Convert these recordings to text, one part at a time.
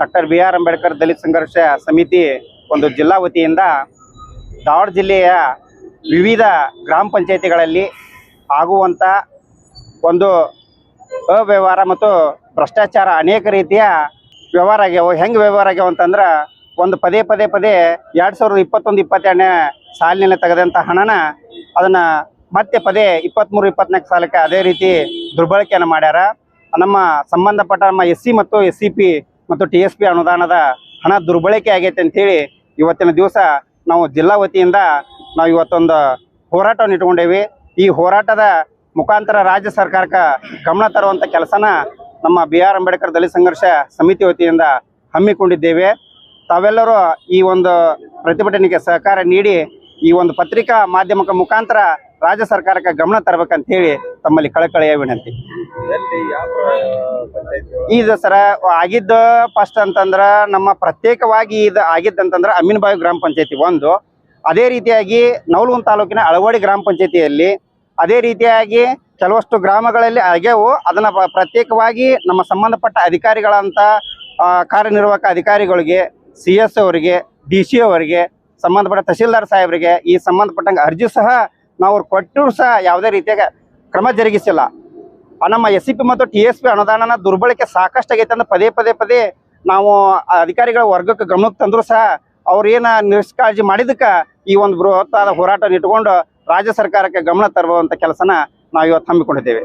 Doctor B R Ambedkar Dalit Sangharsha Samiti ಒಂದು ಜಿಲ್ಲಾ ವತಿಯಿಂದ ಧಾರವಾಡ ಜಿಲ್ಲೆಯ ವಿವಿಧ ಗ್ರಾಮ ಪಂಚಾಯಿತಿಗಳಲ್ಲಿ ಆಗುವಂಥ ಒಂದು ಅವ್ಯವಹಾರ ಮತ್ತು ಭ್ರಷ್ಟಾಚಾರ ಅನೇಕ ರೀತಿಯ ವ್ಯವಹಾರ ಆಗ್ಯಾವ. ಹೆಂಗೆ ವ್ಯವಹಾರ ಆಗ್ಯಾವ ಅಂತಂದ್ರೆ ಒಂದು ಪದೇ ಪದೇ ಪದೇ ಎರಡು ಸಾವಿರದ ಇಪ್ಪತ್ತೊಂದು ಇಪ್ಪತ್ತೆರಡನೇ ಸಾಲಿನಲ್ಲಿ ತೆಗೆದಂಥ ಹಣನ ಅದನ್ನು ಮತ್ತೆ ಪದೇ ಇಪ್ಪತ್ತ್ಮೂರು ಇಪ್ಪತ್ನಾಲ್ಕು ಸಾಲಕ್ಕೆ ಅದೇ ರೀತಿ ದುರ್ಬಳಕೆಯನ್ನು ಮಾಡ್ಯಾರ. ನಮ್ಮ ಸಂಬಂಧಪಟ್ಟ ನಮ್ಮ ಎಸ್ ಸಿ ಮತ್ತು ಎಸ್ ಸಿ ಪಿ ಮತ್ತು ಟಿ ಎಸ್ ಪಿ ಅನುದಾನದ ಹಣ ದುರ್ಬಳಕೆ ಆಗೈತೆ ಅಂತೇಳಿ ಇವತ್ತಿನ ದಿವಸ ನಾವು ಜಿಲ್ಲಾ ವತಿಯಿಂದ ನಾವು ಇವತ್ತೊಂದು ಹೋರಾಟವನ್ನು ಇಟ್ಕೊಂಡೇವಿ. ಈ ಹೋರಾಟದ ಮುಖಾಂತರ ರಾಜ್ಯ ಸರ್ಕಾರಕ್ಕೆ ಗಮನ ತರುವಂಥ ಕೆಲಸನ ನಮ್ಮ ಬಿ ಆರ್ ಅಂಬೇಡ್ಕರ್ ದಲಿತ ಸಂಘರ್ಷ ಸಮಿತಿ ವತಿಯಿಂದ ಹಮ್ಮಿಕೊಂಡಿದ್ದೇವೆ. ತಾವೆಲ್ಲರೂ ಈ ಒಂದು ಪ್ರತಿಭಟನೆಗೆ ಸಹಕಾರ ನೀಡಿ ಈ ಒಂದು ಪತ್ರಿಕಾ ಮಾಧ್ಯಮಕ್ಕೆ ಮುಖಾಂತರ ರಾಜ್ಯ ಸರ್ಕಾರಕ್ಕೆ ಗಮನ ತರಬೇಕಂತ ಹೇಳಿ ತಮ್ಮಲ್ಲಿ ಕಳಕಳಿಯ ವಿನಂತಿ. ಇದು ಸರ ಆಗಿದ್ದ ಫಸ್ಟ್ ಅಂತಂದ್ರ ನಮ್ಮ ಪ್ರತ್ಯೇಕವಾಗಿ ಇದು ಆಗಿದ್ದಂತಂದ್ರ ಅಮ್ಮಿನಬಾಯಿ ಗ್ರಾಮ ಪಂಚಾಯತಿ ಒಂದು. ಅದೇ ರೀತಿಯಾಗಿ ನವಲಗುಂದ ತಾಲೂಕಿನ ಅಳವಾಡಿ ಗ್ರಾಮ ಪಂಚಾಯತಿಯಲ್ಲಿ ಅದೇ ರೀತಿಯಾಗಿ ಕೆಲವಷ್ಟು ಗ್ರಾಮಗಳಲ್ಲಿ ಆಗ್ಯಾವು. ಅದನ್ನ ಪ್ರ- ಪ್ರತ್ಯೇಕವಾಗಿ ನಮ್ಮ ಸಂಬಂಧಪಟ್ಟ ಅಧಿಕಾರಿಗಳಂತ ಕಾರ್ಯನಿರ್ವಾಹಕ ಅಧಿಕಾರಿಗಳಿಗೆ, ಸಿ ಎಸ್ ಅವರಿಗೆ, ಡಿ ಸಿ ಅವರಿಗೆ, ಸಂಬಂಧಪಟ್ಟ ತಹಸೀಲ್ದಾರ್ ಸಾಹೇಬರಿಗೆ ಈ ಸಂಬಂಧಪಟ್ಟಂಗೆ ಅರ್ಜಿ ಸಹ ನಾವು ಕೊಟ್ಟರು ಸಹ ಯಾವುದೇ ರೀತಿಯಾಗ ಕ್ರಮ ಜರುಗಿಸಿಲ್ಲ. ನಮ್ಮ ಎಸ್ ಸಿ ಪಿ ಮತ್ತು ಟಿ ಎಸ್ ಪಿ ಅನುದಾನನ ದುರ್ಬಳಕೆ ಸಾಕಷ್ಟು ಆಗೈತೆ ಅಂದ್ರೆ ಪದೇ ಪದೇ ಪದೇ ನಾವು ಅಧಿಕಾರಿಗಳ ವರ್ಗಕ್ಕೆ ಗಮನಕ್ಕೆ ತಂದ್ರು ಸಹ ಅವ್ರು ಏನ ನಿಷ್ಕಾಳಜಿ ಮಾಡಿದಕ್ಕೆ ಈ ಒಂದು ಬೃಹತ್ತಾದ ಹೋರಾಟ ಇಟ್ಕೊಂಡು ರಾಜ್ಯ ಸರ್ಕಾರಕ್ಕೆ ಗಮನ ತರುವಂತ ಕೆಲಸನ ನಾವು ಇವತ್ತು ಹಮ್ಮಿಕೊಂಡಿದ್ದೇವೆ.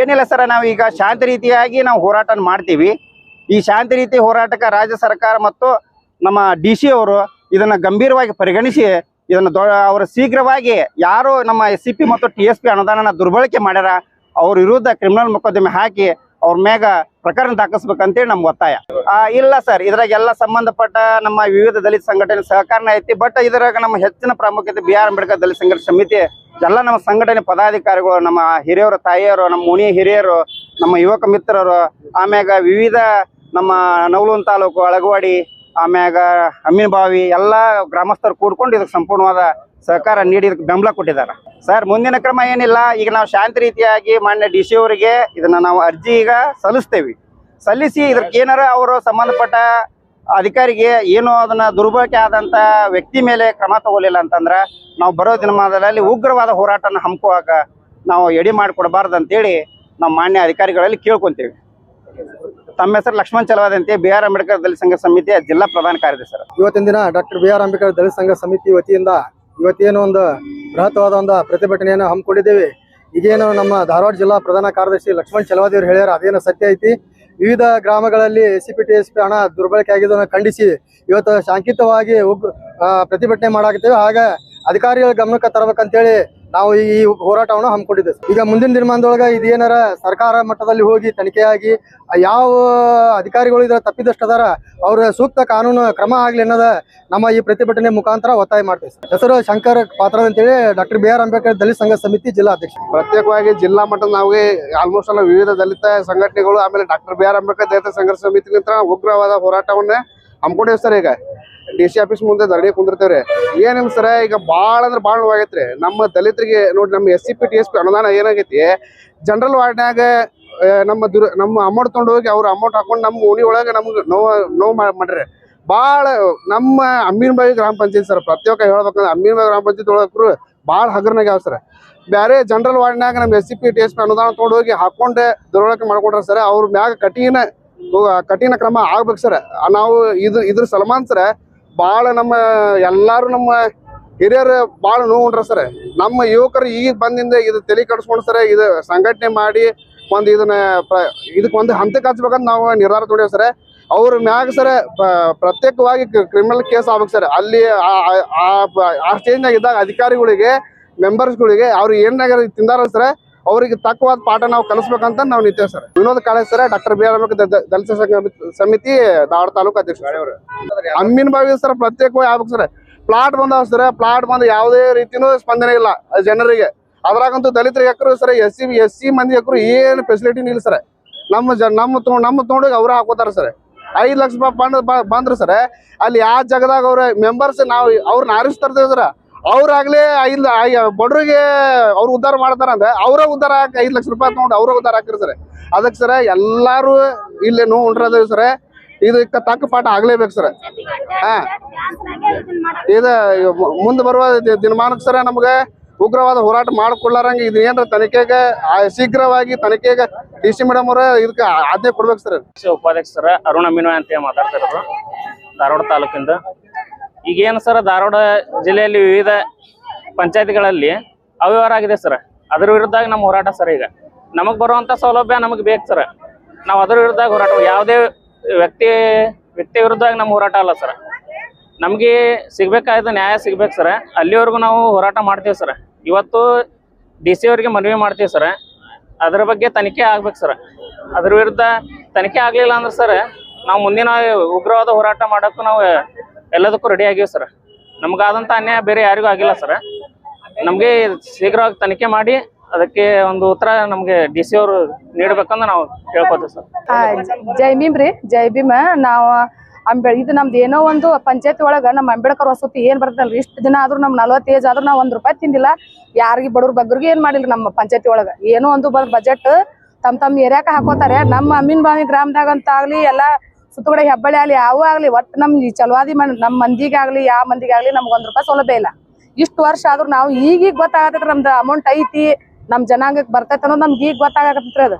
ಏನಿಲ್ಲ ಸರ್, ನಾವು ಈಗ ಶಾಂತಿ ರೀತಿಯಾಗಿ ನಾವು ಹೋರಾಟ ಮಾಡ್ತೀವಿ. ಈ ಶಾಂತಿ ರೀತಿ ಹೋರಾಟಕ್ಕೆ ರಾಜ್ಯ ಸರ್ಕಾರ ಮತ್ತು ನಮ್ಮ ಡಿ ಸಿ ಅವರು ಇದನ್ನ ಗಂಭೀರವಾಗಿ ಪರಿಗಣಿಸಿ ಇದನ್ನು ದೊ ಅವರು ಶೀಘ್ರವಾಗಿ ಯಾರು ನಮ್ಮ ಎಸ್ ಸಿ ಪಿ ಮತ್ತು ಟಿ ಎಸ್ ಪಿ ಅನುದಾನನ ದುರ್ಬಳಕೆ ಮಾಡ್ಯಾರ ಅವ್ರ ವಿರುದ್ಧ ಕ್ರಿಮಿನಲ್ ಮೊಕದ್ದಮೆ ಹಾಕಿ ಅವ್ರ ಮ್ಯಾಗ ಪ್ರಕರಣ ದಾಖಲಿಸ್ಬೇಕಂತೇಳಿ ನಮ್ಗೆ ಒತ್ತಾಯ. ಇಲ್ಲ ಸರ್, ಇದ್ರಾಗ ಎಲ್ಲ ಸಂಬಂಧಪಟ್ಟ ನಮ್ಮ ವಿವಿಧ ದಲಿತ ಸಂಘಟನೆ ಸಹಕಾರನ ಐತಿ ಬಟ್ ಇದ್ರಾಗ ನಮ್ಮ ಹೆಚ್ಚಿನ ಪ್ರಾಮುಖ್ಯತೆ ಬಿ ಆರ್ ಅಂಬೇಡ್ಕರ್ ದಲಿತ ಸಂಘರ್ಷ ಸಮಿತಿ, ಎಲ್ಲ ನಮ್ಮ ಸಂಘಟನೆ ಪದಾಧಿಕಾರಿಗಳು, ನಮ್ಮ ಹಿರಿಯರು, ತಾಯಿಯರು, ನಮ್ಮ ಮುನಿ ಹಿರಿಯರು, ನಮ್ಮ ಯುವಕ ಮಿತ್ರರು, ಆಮ್ಯಾಗ ವಿವಿಧ ನಮ್ಮ ನವಲೂನ್ ತಾಲೂಕು ಅಳಗವಾಡಿ, ಆಮ್ಯಾಗ ಬಾವಿ, ಎಲ್ಲ ಗ್ರಾಮಸ್ಥರು ಕೂಡ್ಕೊಂಡು ಇದಕ್ಕೆ ಸಂಪೂರ್ಣವಾದ ಸಹಕಾರ ನೀಡಿ ಬೆಂಬಲ ಕೊಟ್ಟಿದ್ದಾರೆ. ಸರ್, ಮುಂದಿನ ಕ್ರಮ ಏನಿಲ್ಲ. ಈಗ ನಾವು ಶಾಂತಿ ರೀತಿಯಾಗಿ ಮಾನ್ಯ ಡಿ ಸಿ ಅವರಿಗೆ ಇದನ್ನ ನಾವು ಅರ್ಜಿ ಈಗ ಸಲ್ಲಿಸ್ತೇವೆ. ಸಲ್ಲಿಸಿ ಇದಕ್ಕೆ ಏನಾರ ಅವರು ಸಂಬಂಧಪಟ್ಟ ಅಧಿಕಾರಿಗೆ ಏನು ಅದನ್ನ ದುರ್ಬಳಕೆ ಆದಂತ ವ್ಯಕ್ತಿ ಮೇಲೆ ಕ್ರಮ ತಗೊಳ್ಳಿಲ್ಲ ಅಂತಂದ್ರ ನಾವು ಬರೋ ದಿನಮಾನದಲ್ಲಿ ಉಗ್ರವಾದ ಹೋರಾಟನ ಹಮ್ಮಕುವಾಗ ನಾವು ಎಡಿ ಮಾಡಿಕೊಡಬಾರ್ದು ಅಂತೇಳಿ ನಾವು ಮಾನ್ಯ ಅಧಿಕಾರಿಗಳಲ್ಲಿ ಕೇಳ್ಕೊಂತೀವಿ. ತಮ್ಮ ಹೆಸರು ಲಕ್ಷ್ಮಣ್ ಚಲವಾದಂತೆ ಬಿ ಆರ್ ಅಂಬೇಡ್ಕರ್ ದಲಿತ ಸಂಘ ಸಮಿತಿಯ ಜಿಲ್ಲಾ ಪ್ರಧಾನ ಕಾರ್ಯದರ್ಶಿ ಇವತ್ತಿನ ದಿನ doctor B R Ambedkar Dalit Sangha Samiti ವತಿಯಿಂದ ಇವತ್ತೇನು ಒಂದು ಬೃಹತ್ವಾದ ಒಂದು ಪ್ರತಿಭಟನೆಯನ್ನು ಹಮ್ಮಿಕೊಂಡಿದ್ದೇವೆ. ಇದೇನು ನಮ್ಮ ಧಾರವಾಡ ಜಿಲ್ಲಾ ಪ್ರಧಾನ ಕಾರ್ಯದರ್ಶಿ ಲಕ್ಷ್ಮಣ್ ಚಲವಾದಿಯವರು ಹೇಳ್ಯಾರ ಅದೇನು ಸತ್ಯ ಐತಿ. ವಿವಿಧ ಗ್ರಾಮಗಳಲ್ಲಿ ಎಸ್ ಸಿ ಹಣ ದುರ್ಬಳಕೆ ಆಗಿದ್ದನ್ನು ಖಂಡಿಸಿ ಇವತ್ತು ಶಾಂಕಿತವಾಗಿ ಉಗ್ ಆ, ಪ್ರತಿಭಟನೆ ಮಾಡಾಕತ್ತೇವೆ. ಹಾಗ ಅಧಿಕಾರಿಗಳ ಗಮನಕ್ಕೆ ತರಬೇಕಂತೇಳಿ ನಾವು ಈ ಹೋರಾಟವನ್ನು ಹಮ್ಮಿಕೊಂಡಿದ್ದೇವೆ. ಈಗ ಮುಂದಿನ ದಿನಮಾನದೊಳಗೆ ಇದೇನಾರ ಸರ್ಕಾರ ಮಟ್ಟದಲ್ಲಿ ಹೋಗಿ ತನಿಖೆಯಾಗಿ ಯಾವ ಅಧಿಕಾರಿಗಳು ಇದರ ತಪ್ಪಿದಷ್ಟು ಅದಾರ ಅವ್ರ ಸೂಕ್ತ ಕಾನೂನು ಕ್ರಮ ಆಗಲಿ ಅನ್ನೋದ ನಮ್ಮ ಈ ಪ್ರತಿಭಟನೆ ಮುಖಾಂತರ ಒತ್ತಾಯ ಮಾಡ್ತೇವೆ ಸರ್. ಹೆಸರು ಶಂಕರ್ ಪಾತ್ರ ಅಂತೇಳಿ doctor B R Ambedkar Dalit Sangha Samiti ಜಿಲ್ಲಾ ಅಧ್ಯಕ್ಷ ಪ್ರತ್ಯೇಕವಾಗಿ ಜಿಲ್ಲಾ ಮಟ್ಟದ ನಾವು ಆಲ್ಮೋಸ್ಟ್ ಎಲ್ಲ ವಿವಿಧ ದಲಿತ ಸಂಘಟನೆಗಳು, ಆಮೇಲೆ doctor B R Ambedkar Dalit Sangharsha ಸಮಿತಿಲಿಂದ ಉಗ್ರವಾದ ಹೋರಾಟವನ್ನ ಹಮ್ಮಿಕೊಂಡಿವೆ ಸರ್ ಈಗ. ಡಿ ಸಿ ಆಫೀಸ್ ಮುಂದೆ ಧರಣಿ ಕುಂದಿರ್ತೇವ್ರಿ. ಏನಿಲ್ಲ ಸರ ಈಗ ಭಾಳ ಅಂದ್ರೆ ಭಾಳ ನೋವಾಗೈತ್ರಿ. ನಮ್ಮ ದಲಿತರಿಗೆ ನೋಡಿ ನಮ್ಮ S C P T S P ಅನುದಾನ ಏನಾಗೈತಿ ಜನರಲ್ ವಾರ್ಡ್ನ್ಯಾಗ ಆ, ನಮ್ಮ ದುರ್ ನಮ್ಮ ಅಮೌಂಟ್ ತೊಗೊಂಡು ಹೋಗಿ ಅವ್ರ ಅಮೌಂಟ್ ಹಾಕೊಂಡು ನಮ್ಮ ಓಣಿ ಒಳಗೆ ನಮ್ಗೆ ನೋವು ನೋವು ಮಾಡ್ರಿ. ಭಾಳ ನಮ್ಮ ಅಮ್ಮೀನ್ಬಾಯಿ ಗ್ರಾಮ ಪಂಚಾಯತ್ ಸರ್ ಪ್ರತ್ಯೇಕ ಹೇಳ್ಬೇಕಂದ್ರೆ ಅಮ್ಮೀನ್ಬಾಯಿ ಗ್ರಾಮ ಪಂಚಾಯತ್ ಒಳಗರು ಭಾಳ ಹಗರ್ನಾಗ್ಯಾವ ಸರ್. ಬೇರೆ ಜನರಲ್ ವಾರ್ಡ್ನ್ಯಾಗ ನಮ್ಮ S C P T S P ಅನುದಾನ ತೊಗೊಂಡು ಹೋಗಿ ಹಾಕೊಂಡೆ ದುರ್ಬಳಕೆ ಮಾಡ್ಕೊಂಡ್ರೆ ಸರ್. ಅವ್ರ ಮ್ಯಾಗ ಕಠಿಣ ಕಠಿಣ ಕ್ರಮ ಆಗ್ಬೇಕು ಸರ್. ನಾವು ಇದು ಇದ್ರ ಸಲ್ಮಾನ್ ಸರ್ ಭಾಳ ನಮ್ಮ ಎಲ್ಲರೂ ನಮ್ಮ ಹಿರಿಯರು ಭಾಳ ನೋವುಂಡ್ರ ಸರ್. ನಮ್ಮ ಯುವಕರು ಈಗ ಬಂದಿಂದ ಇದು ತಲೆ ಕಡಿಸ್ಕೊಂಡು ಸರ್, ಇದು ಸಂಘಟನೆ ಮಾಡಿ ಒಂದು ಇದನ್ನ ಇದಕ್ಕೆ ಒಂದು ಹಂತಕ್ಕೆ ಹಚ್ಬೇಕಂತ ನಾವು ನಿರ್ಧಾರ ತೊಗೊಂಡೇವ್ ಸರ್. ಅವ್ರ ಮ್ಯಾಗ ಸರ್ ಪ್ರತ್ಯೇಕವಾಗಿ ಕ್ರಿಮಿನಲ್ ಕೇಸ್ ಆಗ್ಬೇಕು ಸರ್. ಅಲ್ಲಿ ಆ ಸ್ಟೇಜ್ನಾಗ ಇದ್ದಾಗ ಅಧಿಕಾರಿಗಳಿಗೆ ಮೆಂಬರ್ಸ್ಗಳಿಗೆ ಅವ್ರು ಏನಾಗ ತಿಂದಾರ ಸರ್ ಅವ್ರಿಗೆ ತಕ್ಕವಾದ ಪಾಠ ನಾವು ಕಲಿಸ್ಬೇಕಂತ ನಾವು ನಿಂತೇವೆ sir. Vinod Kale sir doctor B R Dalit Samiti Dharwad taluk ಅಧ್ಯಕ್ಷ ಅಮ್ಮಿನ ಬಾವಿ ಸರ್, ಪ್ರತ್ಯೇಕವಾಗಿ ಆಗ್ಬೇಕು ಸರ್. ಪ್ಲಾಟ್ ಬಂದಾವ ಸರ್, ಪ್ಲಾಟ್ ಬಂದ ಯಾವುದೇ ರೀತಿನೂ ಸ್ಪಂದನೆ ಇಲ್ಲ ಜನರಿಗೆ. ಅದ್ರಾಗಂತೂ ದಲಿತರಿಗೆ acre sir, S C S C ಮಂದಿ ಎಕರು ಏನು ಫೆಸಿಲಿಟಿ ಇಲ್ಲ ಸರ್. ನಮ್ಮ ಜ, ನಮ್ಮ ತೊ, ನಮ್ಮ ತೊಗೊಂಡೋಗಿ ಅವ್ರ ಹಾಕೋತಾರ ಸರ್. ಐದು ಲಕ್ಷ ರೂಪಾಯಿ ಬಂದ್ರು ಸರ್. ಅಲ್ಲಿ ಯಾವ ಜಾಗದಾಗ ಅವ್ರ ಮೆಂಬರ್ಸ್ ನಾವು ಅವ್ರನ್ನ ಆರಿಸ್ತಾರ ಸರ್. ಅವ್ರಾಗ್ಲೇ ಐದು ಬಡ್ರಿಗೆ ಅವ್ರು ಉದ್ಧಾರ ಮಾಡ್ತಾರ ಅಂದ್ರೆ ಅವರ ಉದ್ಧಾರ ಹಾಕಿ, ಐದ್ ಲಕ್ಷ ರೂಪಾಯಿ ತಗೊಂಡು ಅವ್ರ ಉದ್ಧಾರ ಹಾಕಿರಿ ಸರ್. ಅದಕ್ಕೆ ಸರ, ಎಲ್ಲಾರು ಇಲ್ಲಿ ನೋವು ಉಂಟ್ರದೇವಿ ಸರ. ಇದು ಇಕ್ಕ ತಕ್ಕ ಪಾಠ ಆಗ್ಲೇಬೇಕು ಸರ್. ಹಾ. ಇದು ಮುಂದೆ ಬರುವ ದಿನಮಾನಕ್ಕೆ ಸರ ನಮ್ಗೆ ಉಗ್ರವಾದ ಹೋರಾಟ ಮಾಡ್ಕೊಳ್ಳಾರಂಗ ಇದು ಏನ್ರ ತನಿಖೆಗೆ ಶೀಘ್ರವಾಗಿ ತನಿಖೆಗೆ ಡಿ ಸಿ ಮೇಡಮ್ ಅವ್ರ ಇದಕ್ಕೆ ಆಜ್ಞೆ ಕೊಡ್ಬೇಕು ಸರ್. ಉಪಾಧ್ಯಕ್ಷ ಸರ್ ಅರುಣ ಮೀನ ಅಂತ ಮಾತಾಡ್ತಾ ಇರೋದು. ಧಾರವಾಡ ತಾಲೂಕಿಂದ. ಈಗೇನು ಸರ್, ಧಾರವಾಡ ಜಿಲ್ಲೆಯಲ್ಲಿ ವಿವಿಧ ಪಂಚಾಯತ್ಗಳಲ್ಲಿ ಅವ್ಯವಹಾರ ಆಗಿದೆ ಸರ್. ಅದ್ರ ವಿರುದ್ಧ ನಮ್ಮ ಹೋರಾಟ ಸರ್ ಈಗ. ನಮಗೆ ಬರುವಂತ ಸೌಲಭ್ಯ ನಮಗೆ ಬೇಕು ಸರ್. ನಾವು ಅದ್ರ ವಿರುದ್ಧ ಹೋರಾಟ ಯಾವುದೇ ವ್ಯಕ್ತಿ ವ್ಯಕ್ತಿ ವಿರುದ್ಧ ನಮ್ಮ ಹೋರಾಟ ಅಲ್ಲ ಸರ್. ನಮಗೆ ಸಿಗ್ಬೇಕಾದ ನ್ಯಾಯ ಸಿಗ್ಬೇಕು ಸರ್. ಅಲ್ಲಿವರೆಗೂ ನಾವು ಹೋರಾಟ ಮಾಡ್ತೀವಿ ಸರ್. ಇವತ್ತು ಡಿ ಸಿ ಅವ್ರಿಗೆ ಮನವಿ ಮಾಡ್ತೀವಿ ಸರ್. ಅದ್ರ ಬಗ್ಗೆ ತನಿಖೆ ಆಗ್ಬೇಕು ಸರ್. ಅದ್ರ ವಿರುದ್ಧ ತನಿಖೆ ಆಗಲಿಲ್ಲ ಅಂದ್ರೆ ಸರ್, ನಾವು ಮುಂದಿನ ಉಗ್ರವಾದ ಹೋರಾಟ ಮಾಡೋಕ್ಕೂ ನಾವು ಎಲ್ಲದಕ್ಕೂ ರೆಡಿ ಆಗಿವೆ ಸರ್ ನಮಗಾದಂಥ ಅನ್ಯಾಯ ಬೇರೆ ಯಾರಿಗೂ ಆಗಿಲ್ಲ ಸರ್ ನಮಗೆ ಶೀಘ್ರವಾಗಿ ತನಿಖೆ ಮಾಡಿ ಅದಕ್ಕೆ ಒಂದು ಉತ್ತರ ನಮಗೆ ಡಿ ಸಿ ಅವರು ನೀಡಬೇಕಂದ್ರೆ ನಾವು ಕೇಳ್ಕೊತೀವಿ ಸರ್ ಜೈ ಭೀಮ್ ರೀ, ಜೈ ಭೀಮ್. ನಾವು ಅಂಬೆ ಇದು ನಮ್ದು ಏನೋ ಒಂದು ಪಂಚಾಯತ್ ಒಳಗ ನಮ್ಮ ಅಂಬೇಡ್ಕರ್ ವಸತಿ ಏನ್ ಬರ್ತದಲ್ರಿ? ಇಷ್ಟು ದಿನ ಆದ್ರೂ ನಮ್ಮ ನಲ್ವತ್ತು ಏಜ್ ಆದ್ರೂ ನಾವು ಒಂದ್ ರೂಪಾಯಿ ತಿಂದಿಲ್ಲ. ಯಾರಿಗೆ ಬಡವ್ರ ಬಗ್ಗರಿಗೆ ಏನ್ ಮಾಡಿಲ್ಲ ನಮ್ಮ ಪಂಚಾಯತಿ ಒಳಗ? ಏನೋ ಒಂದು ಬಜೆಟ್ ತಮ್ಮ ತಮ್ಮ ಏರಿಯಾಕ ಹಾಕೋತಾರೆ. ನಮ್ಮ ಅಮ್ಮಿನ ಬಾವಿ ಗ್ರಾಮದಾಗ ಅಂತ ಆಗ್ಲಿ, ಎಲ್ಲಾ ಸುತ್ತಗಡೆ ಹೆಬ್ಬಳ್ಳಿ ಆಗಲಿ, ಯಾವ ಆಗ್ಲಿ, ಒಟ್ಟು ನಮ್ ಈ ಚಲವಾದಿ ಮನ್, ನಮ್ ಮಂದಿಗಾಗಲಿ, ಯಾವ ಮಂದಿಗಾಗ್ಲಿ ನಮ್ಗೆ ಒಂದ್ ರೂಪಾಯಿ ಸೌಲಭ್ಯ ಇಲ್ಲ. ಇಷ್ಟು ವರ್ಷ ಆದ್ರೂ ನಾವು ಈಗೀಗ ಗೊತ್ತಾಗತ್ತೆ ನಮ್ದು ಅಮೌಂಟ್ ಐತಿ, ನಮ್ ಜನಾಂಗಕ್ಕೆ ಬರ್ತೈತೆ ಅನ್ನೋದು ನಮ್ಗೆ ಈಗ ಗೊತ್ತಾಗತ್ತೆ ಅದು.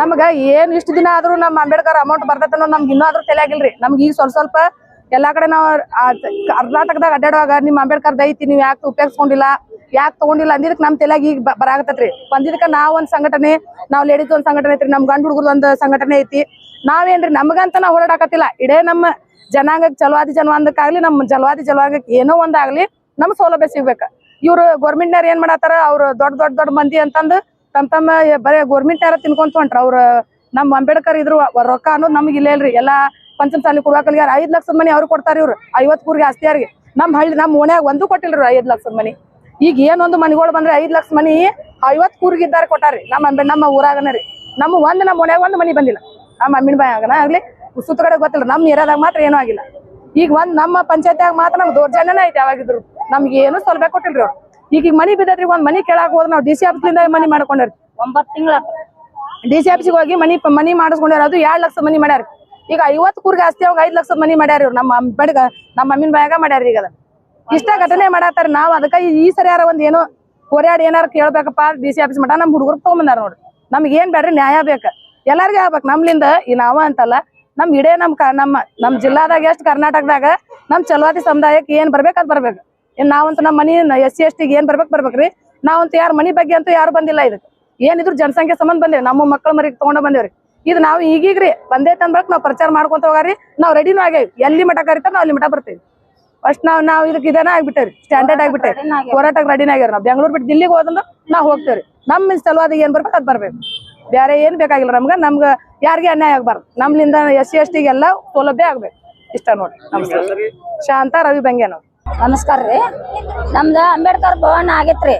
ನಮ್ಗ ಏನ್ ಇಷ್ಟ ದಿನ ಆದ್ರೂ ನಮ್ಮ ಅಂಬೇಡ್ಕರ್ ಅಮೌಂಟ್ ಬರ್ತೈತೆ ಅನ್ನೋದು ನಮ್ಗೆ ಇನ್ನೂ ಆದ್ರೂ ತಲೆಯಾಗಿಲ್ರಿ. ನಮ್ಗೆ ಈಗ ಸ್ವಲ್ಪ ಸ್ವಲ್ಪ ಎಲ್ಲಾ ಕಡೆ ನಾವು ಕರ್ನಾಟಕದಾಗ ಅಡ್ಡಾಡುವಾಗ ನಿಮ್ಮ ಅಂಬೇಡ್ಕರ್ ಐತಿ, ನೀವು ಯಾಕೆ ಉಪಯೋಗಿಸ್ಕೊಂಡಿಲ್ಲ, ಯಾಕೆ ತಗೊಂಡಿಲ್ಲ ಅಂದಿದ್ದಕ್ಕೆ ನಮ್ ತಲೆಯಾಗಿ ಈಗ ಬರಾಗತ್ತೈತ್ರಿ ಬಂದಿದ್ದಕ್ಕೆ ನಾವ್ ಒಂದ್ ಸಂಘಟನೆ, ನಾವ್ ಲೇಡೀಸ್ ಒಂದ್ ಸಂಘಟನೆ ಐತ್ರಿ, ನಮ್ ಗಂಡು ಹುಡುಗರು ಒಂದ್ ಸಂಘಟನೆ ಐತಿ. ನಾವೇನ್ರಿ? ನಮಗಂತ ನಾವು ಹೋರಾಡಕತ್ತಿಲ್ಲ. ಇಡೇ ನಮ್ಮ ಜನಾಂಗಕ್ಕೆ ಜಲವಾದಿ ಜನಾಂಗಕ್ಕಾಗ್ಲಿ ನಮ್ಮ ಜಲವಾದಿ ಜಲವಾಂಗಕ್ಕೆ ಏನೋ ಒಂದಾಗ್ಲಿ ನಮ್ ಸೌಲಭ್ಯ ಸಿಗ್ಬೇಕ. ಇವ್ರು ಗೌರ್ಮೆಂಟ್ನವ್ರು ಏನ್ ಮಾಡತ್ತಾರ? ಅವ್ರು ದೊಡ್ಡ ದೊಡ್ಡ ದೊಡ್ಡ ಮಂದಿ ಅಂತಂದು ತಮ್ಮ ತಮ್ಮ ಬರೀ ಗೌರ್ಮೆಂಟ್ನವ್ರ ತಿನ್ಕೊಂತ ಹೊಂಟ್ರ ಅವ್ರ ನಮ್ಮ ಅಂಬೇಡ್ಕರ್ ಇದ್ರು ರೊಕ್ಕ ಅನ್ನೋದು ನಮ್ಗೆ ಇಲ್ಲ ಇಲ್ರಿ. ಎಲ್ಲಾ ಪಂಚಮಸಾಲಿ ಕೊಡ್ಬೇಕಲ್ಗಾರ ಐದ್ ಲಕ್ಷದ ಮನಿ ಅವ್ರು ಕೊಡ್ತಾರ ಇವ್ರು. ಐವತ್ ಕೂರ್ಗೆ ಆಸ್ತಿಯಾರಿಗೆ ನಮ್ ಹಳ್ಳಿ ನಮ್ಮ ಓಣ್ಯಾಗ ಒಂದು ಕೊಟ್ಟಿಲ್ರಿ ಐದ್ ಲಕ್ಷದ ಮನಿ. ಈಗ ಏನೊಂದು ಮನಿಗಳು ಬಂದ್ರೆ ಐದ್ ಲಕ್ಷ ಮನಿ ಐವತ್ ಕೂರ್ಗಿದ್ದಾರೆ ಕೊಟ್ಟಾರಿ ನಮ್ಮ ಅಂಬೇಡ್ ನಮ್ಮ ಊರಾಗನ ರೀ. ನಮ್ಮ ಒಂದ್, ನಮ್ಮ ಓಣ್ಯಾಗ ಒಂದ್ ಮನಿ ಬಂದಿಲ್ಲ. ನಮ್ಮ ಅಮ್ಮಿನ ಬಾಯಾಗನ ಆಗ್ಲಿ ಸುತ್ತ ಕಡೆ ಗೊತ್ತಿಲ್ಲ ನಮ್ಮ ಏರಿಯಾದಾಗ ಮಾತ್ರ ಏನೂ ಆಗಿಲ್ಲ. ಈಗ ಒಂದ್ ನಮ್ಮ ಪಂಚಾಯತ್ಯಾಗ ಮಾತ್ರ ನಮ್ಗೆ ದೌರ್ಜನ್ಯನೇ ಐತೆ ಯಾವಾಗಿದ್ರು. ನಮ್ಗೆ ಏನು ಸೌಲಭ್ಯ ಕೊಟ್ಟಿಲ್ರಿ ಅವ್ರು. ಈಗ ಈಗ ಮನಿ ಬಿದ್ದೈತ್ರಿ ಒಂದ್ ಮನಿ ಕೇಳಾಕ ಹೋದ್ರ ನಾವು ಡಿ ಸಿ ಆಫೀಸ್ಲಿಂದ ಮನಿ ಮಾಡ್ಕೊಂಡ್ರಿ? ಒಂಬತ್ತು ತಿಂಗಳ ಡಿ ಸಿ ಆಫೀಸಿಗೆ ಹೋಗಿ ಮನಿ ಮನಿ ಮಾಡಿಸ್ಕೊಂಡ್ಯಾರ ಅದು ಎರಡ್ ಲಕ್ಷ ಮನಿ ಮಾಡ್ಯಾರ. ಈಗ ಐವತ್ತು ಕೂರ್ಗೆ ಆಸ್ತಿ ಅವಾಗ ಐದ್ ಲಕ್ಷದ ಮನಿ ಮಾಡ್ಯಾರ ಇವ್ರು. ನಮ್ಮ ಬಡಗ ನಮ್ಮ ಅಮ್ಮಿನ ಬಾಯಾಗ ಮಾಡ್ಯಾರ ಈಗ ಇಷ್ಟ ಘಟನೆ ಮಾಡತ್ತಾರ ನಾವ್. ಅದಕ್ಕ ಈ- ಈ ಸರಿ ಯಾರ ಒಂದ್ ಏನೋ ಹೋರಾಡಿ ಏನಾರ ಕೇಳ್ಬೇಕಪ್ಪ ಡಿ ಸಿ ಆಫೀಸ್ ಮಟ್ಟ ನಮ್ ಹುಡುಗರು ತಗೊಂಬಂದಾರ ನೋಡ್ರಿ. ನಮ್ಗೆ ಏನ್ ಬೇಡ್ರಿ ನ್ಯಾಯ ಬೇಕ. ಎಲ್ಲಾರ್ಗಿ ಆಗ್ಬೇಕು ನಮ್ಲಿಂದ ಈ ನಾವ ಅಂತಲ್ಲ ನಮ್ ಇಡೇ ನಮ್ ನಮ್ಮ ನಮ್ ಜಿಲ್ಲಾದಾಗ ಎಷ್ಟ್ ಕರ್ನಾಟಕದಾಗ ನಮ್ ಚಲವಾದಿ ಸಮುದಾಯಕ್ಕೆ ಏನ್ ಬರ್ಬೇಕು ಅದ್ ಬರ್ಬೇಕು. ಏನ್ ನಾವಂತ ನಮ್ಮ ಮನಿ ಎಸ್ ಸಿ ಎಸ್ ಟಿಗೆ ಏನ್ ಬರ್ಬೇಕು ಬರ್ಬೇಕ್ರಿ. ನಾವಂತ ಯಾರ ಮನಿ ಬಗ್ಗೆ ಅಂತೂ ಯಾರು ಬಂದಿಲ್ಲ ಇದಕ್ಕೆ. ಏನಿದ್ರು ಜನಸಂಖ್ಯೆ ಸಂಬಂಧ ಬಂದೇವಿ ನಮ್ಮ ಮಕ್ಕಳ ಮರಿಗೆ ತಗೊಂಡ ಬಂದೇವ್ರಿ. ಇದು ನಾವು ಈಗೀಗ್ರಿ ಬಂದೇ ತಂದ್ಬೇಕು ನಾವು ಪ್ರಚಾರ ಮಾಡ್ಕೊಂತ ಹೋಗಾರಿ ನಾವು ರೆಡಿನೂ ಆಗೇವಿ ಎಲ್ಲಿ ಮಠ ಕರಿತಾರ ನಾವು ಅಲ್ಲಿ ಮಠ ಬರ್ತೀವಿ. ಫಸ್ಟ್ ನಾವ್ ನಾವ್ ಇದಕ್ಕೆ ಇದೇನ ಆಗ್ಬಿಟ್ಟೇವ್ರಿ ಸ್ಟ್ಯಾಂಡರ್ಡ್ ಆಗ್ಬಿಟ್ಟೇವಿ ಹೋರಾಟಕ್ಕೆ ರೆಡಿನ ಆಗ್ಯಾರ ನಾವು. ಬೆಂಗಳೂರು ಬಿಟ್ಟು ದಿಲ್ಲಿಗೆ ಹೋದಂದ್ರ ನಾವ್ ಹೋಗ್ತೇವ್ರಿ. ನಮ್ಮ ಸಲುವಾಗಿ ಏನ್ ಬರ್ಬೇಕು ಅದ್ ಬರ್ಬೇಕು. ಬೇರೆ ಏನು ಬೇಕಾಗಿಲ್ಲ ನಮ್ಗ ನಮ್ಗೆ ಯಾರಿಗೆ ಅನ್ಯಾಯ ಆಗ್ಬಾರ್ದು. ನಮ್ಲಿಂದ ಎಸ್ ಸಿ ಎಸ್ ಟಿಗೆಲ್ಲ ಸೌಲಭ್ಯ ಆಗ್ಬೇಕು. ಇಷ್ಟ ನೋಡಿ. ನಮಸ್ಕಾರ ಶಾಂತ ರವಿ ಬಂಗ್ಯಾನವ್ರು ನಮಸ್ಕಾರ ರೀ. ನಮ್ದು ಅಂಬೇಡ್ಕರ್ ಭವನ ಆಗೈತ್ರಿ.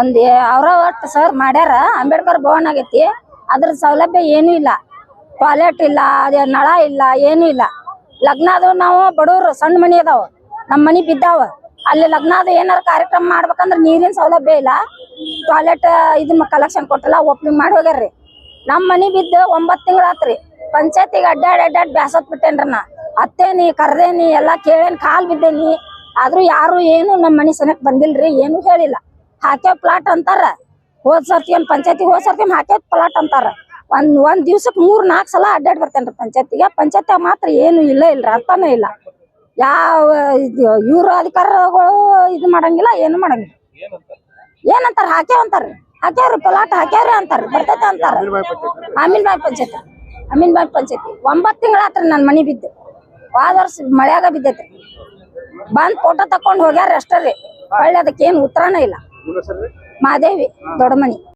ಒಂದು ಅವ್ರ ಒಟ್ಟು ಸರ್ ಮಾಡ್ಯಾರ ಅಂಬೇಡ್ಕರ್ ಭವನ ಆಗೈತಿ. ಅದ್ರ ಸೌಲಭ್ಯ ಏನೂ ಇಲ್ಲ. ಟಾಯ್ಲೆಟ್ ಇಲ್ಲ ಅದೇ ನಳ ಇಲ್ಲ ಏನೂ ಇಲ್ಲ. ಲಗ್ನ ಅದು ನಾವು ಬಡವ್ರು ಸಣ್ಣ ಮನಿ ಅದಾವ. ನಮ್ಮ ಮನೆ ಬಿದ್ದಾವ. ಅಲ್ಲಿ ಲಗ್ನ ಅದು ಏನಾರ ಕಾರ್ಯಕ್ರಮ ಮಾಡ್ಬೇಕಂದ್ರ ನೀರಿನ ಸೌಲಭ್ಯ ಇಲ್ಲ. ಟಾಯ್ಲೆಟ್ ಇದನ್ನ ಕಲೆಕ್ಷನ್ ಕೊಟ್ಟಲ್ಲ ಓಪನಿಂಗ್ ಮಾಡಿ ಹೋಗ್ಯಾರ್ರಿ. ನಮ್ಮ ಮನಿ ಬಿದ್ದು ಒಂಬತ್ತು ತಿಂಗಳ ಆತ್ರಿ. ಪಂಚಾಯತಿಗೆ ಅಡ್ಡಾಡ್ ಅಡ್ಡಾಡ್ ಬ್ಯಾಸತ್ ಬಿಟ್ಟೇನ್ರಿ ನಾ. ಅತ್ತೇನಿ, ಕರ್ದೇನಿ, ಎಲ್ಲಾ ಕೇಳೇನ್ ಕಾಲ್ ಬಿದ್ದೇನಿ. ಆದ್ರೂ ಯಾರು ಏನು ನಮ್ಮ ಮನಿ ಸನಕ್ ಬಂದಿಲ್ರಿ, ಏನು ಹೇಳಿಲ್ಲ. ಹಾಕ್ಯಾವ ಪ್ಲಾಟ್ ಅಂತಾರ. ಹೋದ್ ಸರ್ತಿ ಒಂದ್ ಪಂಚಾಯತಿ ಹೋದ್ ಸರ್ತಿ ಹಾಕ್ಯಾವ ಪ್ಲಾಟ್ ಅಂತಾರ. ಒಂದ್ ಒಂದ್ ದಿವ್ಸಕ್ ಮೂರ್ ನಾಲ್ಕ್ ಸಲ ಅಡ್ಡಾಡ್ ಬರ್ತೇನ್ರಿ ಪಂಚಾಯತಿಗೆ. ಪಂಚಾಯತಿ ಮಾತ್ರ ಏನು ಇಲ್ಲ, ಇಲ್ರಿ, ಅರ್ಥನೇ ಇಲ್ಲ. ಯಾವ ಇವ್ರ ಅಧಿಕಾರಿಗಳು ಇದು ಮಾಡಂಗಿಲ್ಲ ಏನು ಮಾಡಂಗಿಲ್ಲ. ಏನಂತಾರ? ಹಾಕ್ಯಾವ ಅಂತಾರ್ರಿ ಹಾಕ್ಯಾವ್ರಿ ಪ್ಲಾಟ್ ಹಾಕ್ಯಾವ್ರಿ ಅಂತಾರ. ಬರ್ತೈತೆ ಅಂತಾರ. ಅಮೀನ್ ಬಾಯಿ ಪಂಚಾಯತಿ. ಅಮೀನ್ ಬಾಯಿ ಪಂಚಾಯತಿ. ಒಂಬತ್ತು ತಿಂಗಳ ನನ್ನ ನನ್ ಮನಿ ಬಿದ್ದು. ಹೋದ ವರ್ಷ ಮಳೆಯಾಗ ಬಿದ್ದೈತ್ರಿ. ಬಂದ್ ಫೋಟೋ ತಕೊಂಡ್ ಹೋಗ್ಯಾರ ಅಷ್ಟೇ ರೀ. ಒಳ್ಳೆ ಅದಕ್ಕೆ ಏನು ಉತ್ತರನೇ ಇಲ್ಲ ಮಾದೇವಿ ದೊಡ್ಡ ಮನಿ